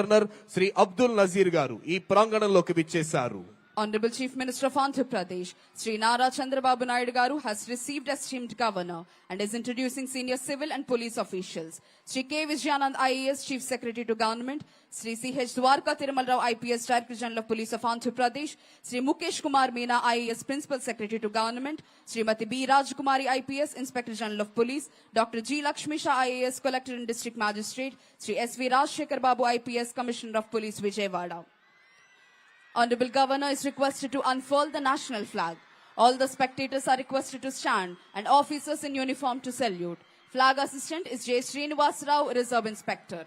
Governor Shri Abdul Nazir గారు ఈ ప్రాంగణంలోకి విచ్చేశారు. Honorable Chief Minister of Andhra Pradesh, Sri Nara Chandrababu Naidu Garu has received esteemed governor and is introducing senior civil and police officials. Sri K. Vijayanand IAS Chief Secretary to Government, Sri C.H. Dwarka Tirumal Rao IPS Director General of Police of Andhra Pradesh, Sri Mukesh Kumar Meena IAS Principal Secretary to Government, Srimati B. Rajkumari IPS Inspector General of Police, Dr. G. Lakshmi Shah IAS Collector and District Magistrate, Sri S.V. Rajshekhar Babu IPS Commissioner of Police Vijayawada. Honorable Governor is requested to unfurl the national flag. All the spectators are requested to stand and officers in uniform to salute. Flag assistant is J. Srinivas Rao, Reserve Inspector.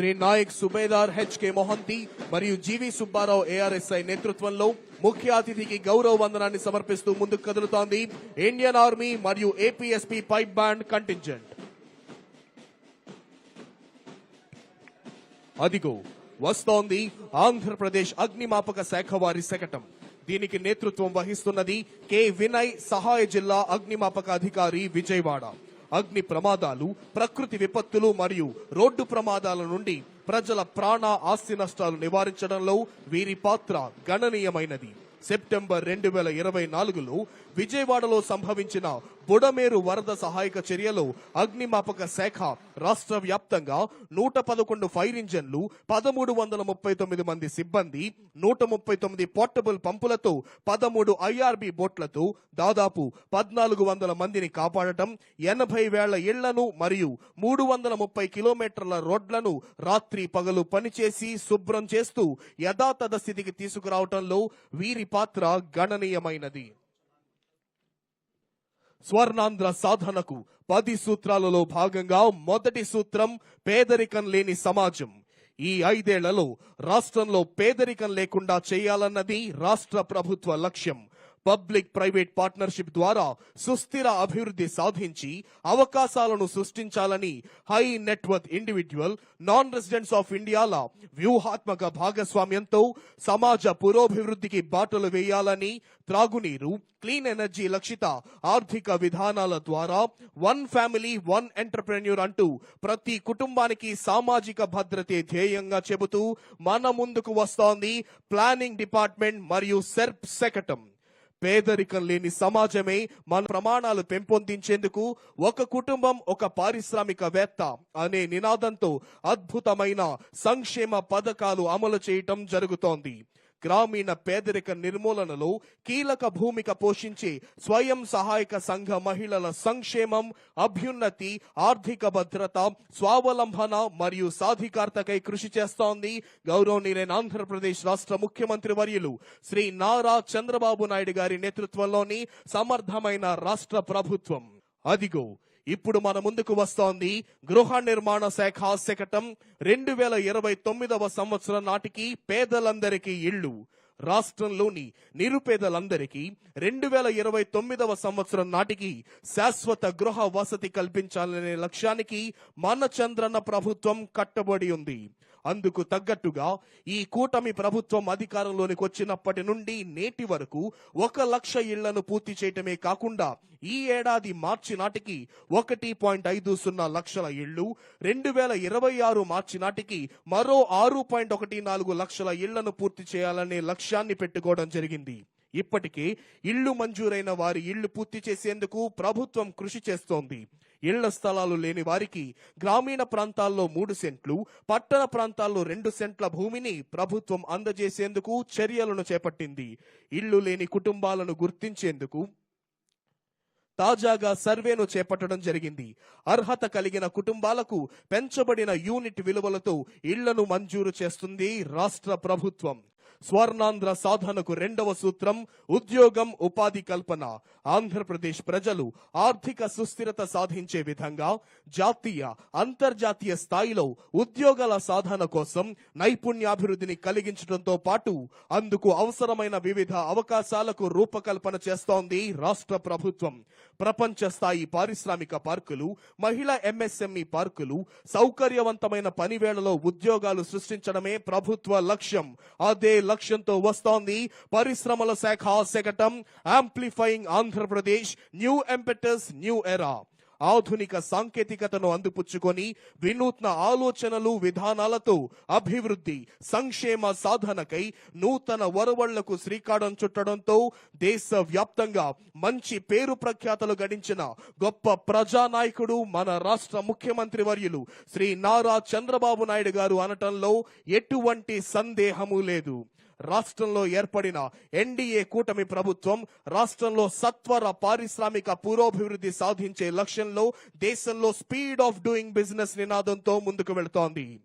Shri Nayak Subedar H K Mohanty మరియు G V Subbarao ARSI నేతృత్వంలో ముఖ్య అతిథికి గౌరవ వందనాన్ని సమర్పిస్తూ ముందుకు కదులుతోంది Indian army మరియు APSP pipe band contingent. అదిగో వస్తోంది ఆంధ్రప్రదేశ్ అగ్నిమాపక శాఖ వారి శకటం. దీనికి నేతృత్వం వహిస్తున్నది కె. వినయ్ సహాయ జిల్లా అగ్నిమాపక అధికారి విజయవాడ. అగ్ని ప్రమాదాలు ప్రకృతి విపత్తులు మరియు రోడ్డు ప్రమాదాల నుండి ప్రజల ప్రాణ ఆస్తి నష్టాలు నివారించడంలో వీరి పాత్ర గణనీయమైనది. సెప్టెంబర్ రెండు వేల ఇరవై నాలుగులో విజయవాడలో సంభవించిన బుడమేరు వరద సహాయక చర్యలో అగ్నిమాపక శాఖ రాష్ట్ర వ్యాప్తంగా నూట పదకొండు ఫైర్ ఇంజన్లు పదమూడు వందల ముప్పై తొమ్మిది మంది సిబ్బంది నూట ముప్పై తొమ్మిది పోర్టబుల్ పంపులతో పదమూడు ఐఆర్బి బోట్లతో దాదాపు పద్నాలుగు వందల మందిని కాపాడటం ఎనభై వేల ఇళ్ళను మరియు మూడు వందల ముప్పై కిలోమీటర్ల రోడ్లను రాత్రి పగలు పనిచేసి శుభ్రం చేస్తూ యథాతథ స్థితికి తీసుకురావటంలో వీరి పాత్ర గణనీయమైనది. స్వర్ణాంధ్ర సాధనకు పది సూత్రాలలో భాగంగా మొదటి సూత్రం పేదరికం లేని సమాజం. ఈ ఐదేళ్ళలో రాష్ట్రంలో పేదరికం లేకుండా చేయాలన్నది రాష్ట్ర ప్రభుత్వ లక్ష్యం. పబ్లిక్ ప్రైవేట్ పార్ట్నర్షిప్ ద్వారా సుస్థిర అభివృద్ధి సాధించి అవకాశాలను సృష్టించాలని high net worth individual non residents of ఇండియాల వ్యూహాత్మక భాగస్వామ్యంతో సమాజ పురోభివృద్ధికి బాటలు వేయాలని త్రాగునీరు క్లీన్ ఎనర్జీ లక్షిత ఆర్థిక విధానాల ద్వారా వన్ ఫ్యామిలీ వన్ ఎంటర్ప్రెన్యూర్ అంటూ ప్రతి కుటుంబానికి సామాజిక భద్రతే ధ్యేయంగా చెబుతూ మన ముందుకు వస్తోంది ప్లానింగ్ డిపార్ట్మెంట్ మరియు సెర్ప్ శకటం పేదరికం లేని సమాజమే మన ప్రమాణాలు పెంపొందించేందుకు ఒక కుటుంబం ఒక పారిశ్రామికవేత్త అనే నినాదంతో అద్భుతమైన సంక్షేమ పథకాలు అమలు చేయటం జరుగుతోంది. గ్రామీణ పేదరిక నిర్మూలనలో కీలక భూమిక పోషించే స్వయం సహాయక సంఘ మహిళల సంక్షేమం అభ్యున్నతి ఆర్థిక భద్రత స్వావలంబన మరియు సాధికారతకై కృషి చేస్తోంది. గౌరవనీయులైన ఆంధ్రప్రదేశ్ రాష్ట్ర ముఖ్యమంత్రి వర్యులు శ్రీ నారా చంద్రబాబు నాయుడు గారి నేతృత్వంలోని సమర్థమైన రాష్ట్ర ప్రభుత్వం. అదిగో ఇప్పుడు మన ముందుకు వస్తోంది గృహ నిర్మాణ శాఖ శకటం రెండు వేల ఇరవై తొమ్మిదవ సంవత్సరం నాటికి పేదలందరికీ ఇళ్ళు. రాష్ట్రంలోని నిరుపేదలందరికీ రెండు వేల ఇరవై తొమ్మిదవ సంవత్సరం నాటికి శాశ్వత గృహ వసతి కల్పించాలనే లక్ష్యానికి మన చంద్రన్న ప్రభుత్వం కట్టబడి ఉంది. అందుకు తగ్గట్టుగా ఈ కూటమి ప్రభుత్వం అధికారంలోనికి వచ్చినప్పటి నుండి నేటి వరకు ఒక లక్ష ఇళ్ళను పూర్తి చేయటమే కాకుండా ఈ ఏడాది మార్చి నాటికి ఒకటి పాయింట్ ఐదు సున్నా లక్షల ఇళ్ళు రెండు వేల ఇరవై ఆరు మార్చి నాటికి మరో ఆరు పాయింట్ ఒకటి నాలుగు లక్షల ఇళ్ళను పూర్తి చేయాలనే లక్ష్యాన్ని పెట్టుకోవడం జరిగింది. ఇప్పటికే ఇళ్ళు మంజూరైన వారి ఇళ్ళు పూర్తి చేసేందుకు ప్రభుత్వం కృషి చేస్తోంది. ఇళ్ళ స్థలాలు లేని వారికి గ్రామీణ ప్రాంతాల్లో మూడు సెంట్లు పట్టణ ప్రాంతాల్లో రెండు సెంట్ల భూమిని ప్రభుత్వం అందజేసేందుకు చర్యలను చేపట్టింది. ఇళ్ళు లేని కుటుంబాలను గుర్తించేందుకు తాజాగా సర్వేను చేపట్టడం జరిగింది. అర్హత కలిగిన కుటుంబాలకు పెంచబడిన యూనిట్ విలువలతో ఇళ్ళను మంజూరు చేస్తుంది రాష్ట్ర ప్రభుత్వం. స్వర్ణాంధ్ర సాధనకు రెండవ సూత్రం ఉద్యోగం ఉపాధి కల్పన. ఆంధ్రప్రదేశ్ ప్రజలు ఆర్థిక సుస్థిరత సాధించే విధంగా జాతీయ అంతర్జాతీయ స్థాయిలో ఉద్యోగాల సాధన కోసం నైపుణ్యాభివృద్ధిని కలిగించడంతో పాటు అందుకు అవసరమైన వివిధ అవకాశాలకు రూపకల్పన చేస్తోంది రాష్ట్ర ప్రభుత్వం. ప్రపంచ స్థాయి పారిశ్రామిక పార్కులు మహిళా ఎంఎస్ఎంఈ పార్కులు సౌకర్యవంతమైన పనివేళలో ఉద్యోగాలు సృష్టించడమే ప్రభుత్వ లక్ష్యం. అదే లక్ష్యంతో వస్తోంది. పరిశ్రమల శాఖ శకటం amplifying Andhra Pradesh new impetus new era ఆధునిక సాంకేతికతను అందిపుచ్చుకొని వినూత్న ఆలోచనలు విధానాలతో అభివృద్ధి సంక్షేమ సాధనకై నూతన వరవళ్ళకు శ్రీకారం చుట్టడంతో దేశ వ్యాప్తంగా మంచి పేరు ప్రఖ్యాతలు గడించిన గొప్ప ప్రజానాయకుడు మన రాష్ట్ర ముఖ్యమంత్రి వర్యులు శ్రీ నారా చంద్రబాబు నాయుడు గారు అనటంలో ఎటువంటి సందేహము లేదు. రాష్ట్రంలో ఏర్పడిన ఎన్డీఏ కూటమి ప్రభుత్వం రాష్ట్రంలో సత్వర పారిశ్రామిక పురోభివృద్ధి సాధించే లక్ష్యంలో దేశంలో స్పీడ్ ఆఫ్ డూయింగ్ బిజినెస్ నినాదంతో ముందుకు వెళుతోంది.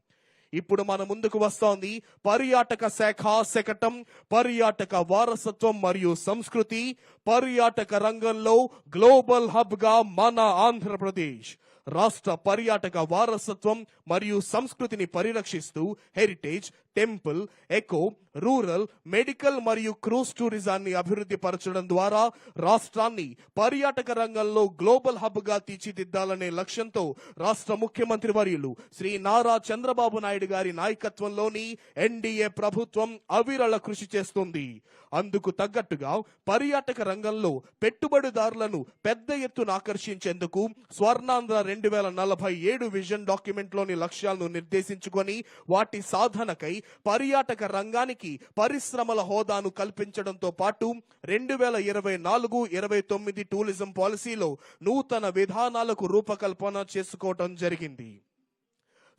ఇప్పుడు మన ముందుకు వస్తోంది పర్యాటక శాఖ శకటం పర్యాటక వారసత్వం మరియు సంస్కృతి పర్యాటక రంగంలో గ్లోబల్ హబ్గా మన ఆంధ్రప్రదేశ్. రాష్ట్ర పర్యాటక వారసత్వం మరియు సంస్కృతిని పరిరక్షిస్తూ heritage temple eco rural medical మరియు క్రూజ్ టూరిజాన్ని అభివృద్ధి పరచడం ద్వారా రాష్ట్రాన్ని పర్యాటక రంగంలో గ్లోబల్ హబ్గా తీర్చిదిద్దాలనే లక్ష్యంతో రాష్ట్ర ముఖ్యమంత్రి వర్యులు శ్రీ నారా చంద్రబాబు నాయుడు గారి నాయకత్వంలోని ఎన్డీఏ ప్రభుత్వం అవిరళ కృషి చేస్తుంది. అందుకు తగ్గట్టుగా పర్యాటక రంగంలో పెట్టుబడిదారులను పెద్ద ఎత్తున ఆకర్షించేందుకు స్వర్ణాంధ్ర రెండు వేల నలభై ఏడు విజన్ డాక్యుమెంట్లోని లక్ష్యాలను నిర్దేశించుకొని వాటి సాధనకై పర్యాటక రంగానికి పరిశ్రమల హోదాను కల్పించడంతో పాటు రెండు వేల ఇరవై నాలుగు ఇరవై తొమ్మిది టూరిజం పాలసీలో నూతన విధానాలకు రూపకల్పన చేసుకోవటం జరిగింది.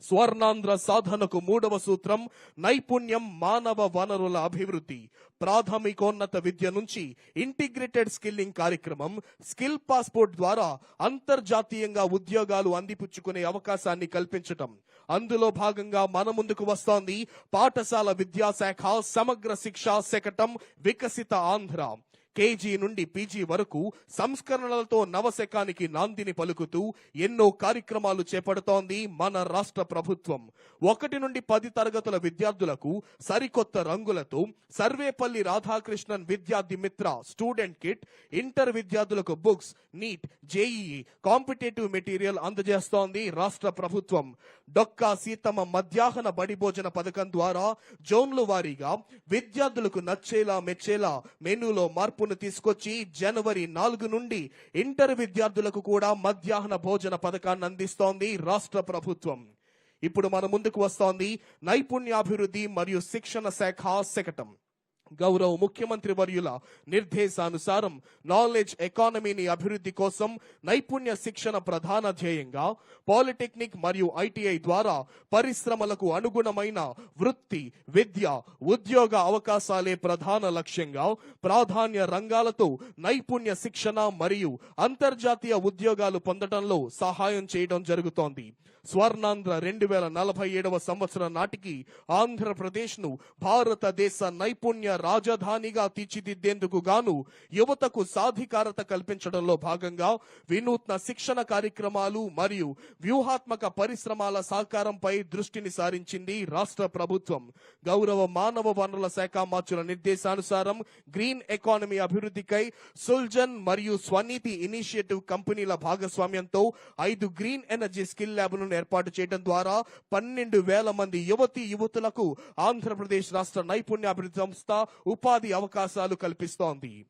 స్వర్ణాంధ్ర సాధనకు మూడవ సూత్రం నైపుణ్యం మానవ వనరుల అభివృద్ధి. ప్రాథమికోన్నత విద్య నుంచి ఇంటిగ్రేటెడ్ స్కిల్లింగ్ కార్యక్రమం స్కిల్ పాస్పోర్ట్ ద్వారా అంతర్జాతీయంగా ఉద్యోగాలు అందిపుచ్చుకునే అవకాశాన్ని కల్పించటం. అందులో భాగంగా మన ముందుకు వస్తోంది పాఠశాల విద్యాశాఖ సమగ్ర శిక్షా శకటం వికసిత ఆంధ్ర. కేజీ నుండి పీజీ వరకు సంస్కరణలతో నవశకానికి నాందిని పలుకుతూ ఎన్నో కార్యక్రమాలు చేపడుతోంది మన రాష్ట్ర ప్రభుత్వం. ఒకటి నుండి పది తరగతుల విద్యార్థులకు సరికొత్త రంగులతో Sarvepalli Radhakrishnan Vidyarthi Mitra student kit inter విద్యార్థులకు books NEET JEE competitive material అందజేస్తోంది రాష్ట్ర ప్రభుత్వం. డొక్కా సీతమ్మ మధ్యాహ్న బడి భోజన పథకం ద్వారా జోన్లు వారీగా విద్యార్థులకు నచ్చేలా మెచ్చేలా మెనూలో మార్పు మార్పును తీసుకొచ్చి జనవరి నాలుగు నుండి ఇంటర్ విద్యార్థులకు కూడా మధ్యాహ్న భోజన పథకాన్ని అందిస్తోంది రాష్ట్ర ప్రభుత్వం. ఇప్పుడు మన ముందుకు వస్తోంది నైపుణ్యాభివృద్ధి మరియు శిక్షణ శాఖ శకటం. గౌరవ ముఖ్యమంత్రి వర్యుల నిర్దేశానుసారం నాలెడ్జ్ ఎకానమీని అభివృద్ధి కోసం నైపుణ్య శిక్షణ ప్రధాన ధ్యేయంగా పాలిటెక్నిక్ మరియు ఐటీఐ ద్వారా పరిశ్రమలకు అనుగుణమైన వృత్తి విద్య ఉద్యోగ అవకాశాలే ప్రధాన లక్ష్యంగా ప్రాధాన్య రంగాలతో నైపుణ్య శిక్షణ మరియు అంతర్జాతీయ ఉద్యోగాలు పొందడంలో సహాయం చేయడం జరుగుతోంది. స్వర్ణాంధ్ర రెండు వేల నలభై ఏడవ సంవత్సరం నాటికి ఆంధ్రప్రదేశ్ను భారతదేశ నైపుణ్య రాజధానిగా తీర్చిదిద్దేందుకు గాను యువతకు సాధికారత కల్పించడంలో భాగంగా వినూత్న శిక్షణ కార్యక్రమాలు మరియు వ్యూహాత్మక పరిశ్రమల సహకారంపై దృష్టిని సారించింది రాష్ట్ర ప్రభుత్వం. గౌరవ మానవ వనరుల శాఖ మార్చుల నిర్దేశానుసారం గ్రీన్ ఎకానమీ అభివృద్ధికై సుల్జన్ మరియు స్వనీతి ఇనిషియేటివ్ కంపెనీల భాగస్వామ్యంతో ఐదు గ్రీన్ ఎనర్జీ స్కిల్ ల్యాబ్లను ఏర్పాటు చేయడం ద్వారా పన్నెండు వేల మంది యువతి యువతులకు ఆంధ్రప్రదేశ్ రాష్ట్ర నైపుణ్యాభివృద్ధి సంస్థ ఉపాధి అవకాశాలు కల్పిస్తోంది.